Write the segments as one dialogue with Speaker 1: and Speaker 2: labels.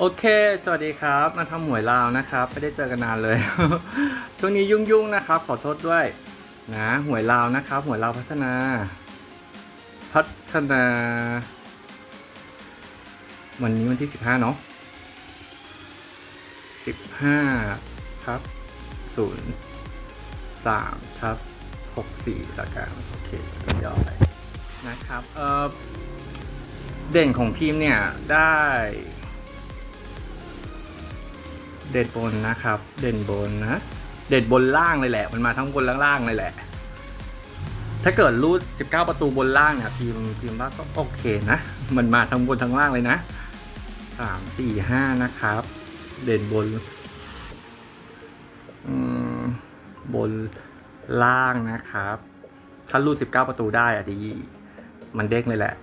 Speaker 1: โอเค สวัสดีครับ มาทำหวยลาวนะครับ ไม่ได้เจอกันนานเลย ช่วงนี้ยุ่งๆนะครับ ขอโทษด้วย นะ หวยลาวนะครับ หวยลาวพัฒนา พัฒนา วันนี้วันที่สิบห้าเนาะสิบห้าทับศูนย์สามทับหกสี่ละกันโอเคย่อไปนะครับ เออเด่นของพิมพ์เนี่ยได้ เด่นบนนะครับ เด่นบนนะ เด่นบนล่างเลยแหละ มันมาทั้งบนล่างๆเลยแหละ ถ้าเกิดรูด 19 ประตูบนล่างเนี่ยพิมพ์พิมว่าก็โอเคนะ มันมาทั้งบนทั้งล่างเลยนะสามสี่ห้านะครับ เด่นบนบนล่างนะครับ ถ้ารูด 19 ประตูได้อะดี มันเด้งเลยแหละ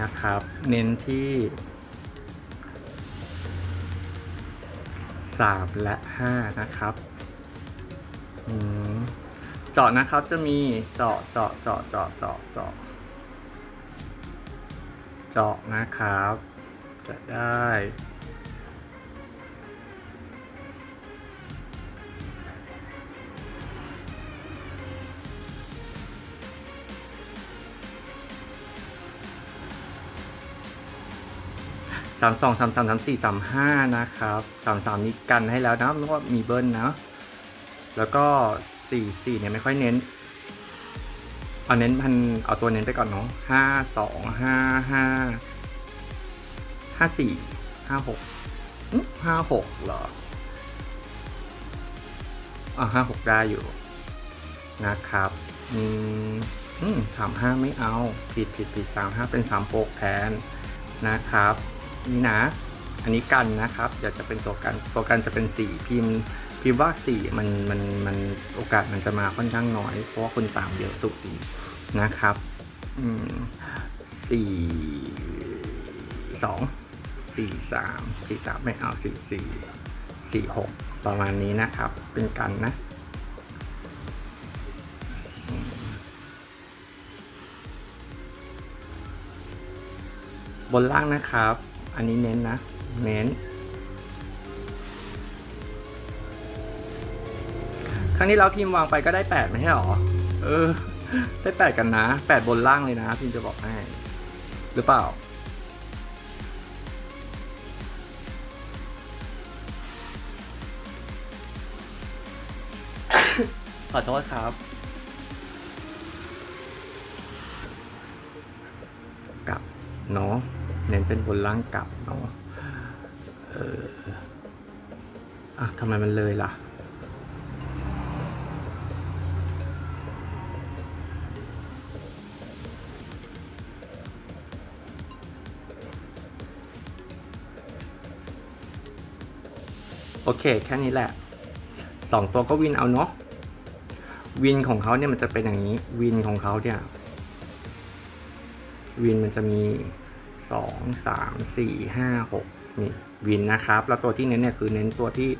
Speaker 1: นะครับ เน้นที่ 3 และ 5 นะครับอืมเจาะนะครับจะมีเจาะเจาะเจาะเจาะเจาะเจาะเจาะนะครับ จะได้ สามสองสามสามสามสี่สามห้านะครับสามสามนี้กันให้แล้วนะเพราะว่ามีเบิ้ลนะ แล้วก็สี่สี่เนี่ยไม่ค่อยเน้น เอาเน้นพันเอาตัวเน้นไปก่อนเนาะห้าสองห้าห้าห้าสี่ห้าหกห้าหกเหรออ่าห้าหกได้อยู่นะครับอืมอืมสามห้าไม่เอา ผิดผิดผิดสามห้าเป็นสามหกแทนนะครับ นี่นะ อันนี้กันนะครับเดี๋ยวจะเป็นตัวกันตัวกันจะเป็นสีพิมพ์พิมพ์ว่าสีมันมันมันโอกาสมันจะมาค่อนข้างน้อย เพราะว่าคนตามเยอะสุดดีนะครับอืมสี่สองสี่สามสี่สามไม่เอาสี่สี่สี่หกประมาณนี้นะครับ เป็นกันนะบนล่างนะครับ อันนี้เน้นนะ เน้น ครั้งนี้เราพิมพ์วางไปก็ได้แปดไม่ใช่หรอ เออ ได้แปดกันนะแปดบนล่างเลยนะ พิมพ์จะบอกให้ หรือเปล่าขอโทษครับ กลับเนาะ เน้นเป็นบนล่างกลับเนาะเอออะทำไมมันเลยล่ะ โอเค แค่นี้แหละสองตัวก็วินเอาเนาะวินของเขาเนี่ยมันจะเป็นอย่างนี้ วินของเขาเนี่ย วินมันจะมี สองสามสี่ห้าหกนี่วินนะครับ แล้วตัวที่เน้นเนี่ยคือเน้นตัวที่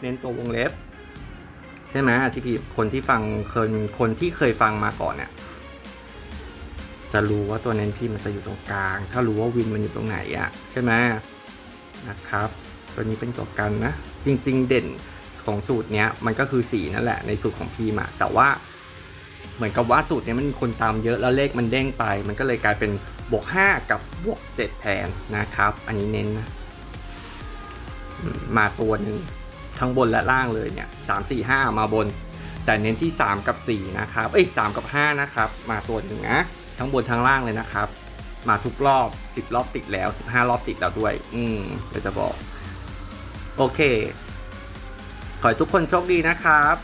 Speaker 1: เน้นตัววงเล็บ ใช่ไหมที่พี่คนที่ฟังเคยคนที่เคยฟังมาก่อนเนี่ย จะรู้ว่าตัวเน้นพี่มันจะอยู่ตรงกลาง ถ้ารู้ว่าวินมันอยู่ตรงไหนอะใช่ไหมนะครับ ตัวนี้เป็นตัวกันนะ จริง ๆ เด่นของสูตรเนี้ยมันก็คือสีนั่นแหละในสูตรของพี่มาแต่ว่า เหมือนกับว่าสูตรนี้มันมีคนตามเยอะแล้วเลขมันเด้งไป มันก็เลยกลายเป็นบวก 5 กับบวก 7 แทนนะครับ อันนี้เน้นนะมมาตัวหนึ่งทั้งบนและล่างเลยเนี่ยสามสี่ห้ามาบน แต่เน้นที่ 3 กับ 4 นะครับ เอ้ยสกับ 5 นะครับ มาตัวหนึ่งนะทั้งบนทั้งล่างเลยนะครับ มาทุกรอบ 10 รอบติดแล้ว 15 รอบติดแล้วด้วย อืมเดี๋ยวจะบอก โอเค ขอให้ทุกคนโชคดีนะครับ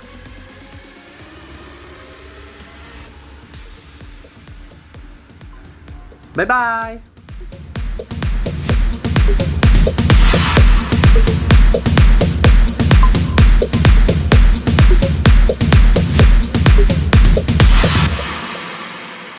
Speaker 1: บ๊ายบาย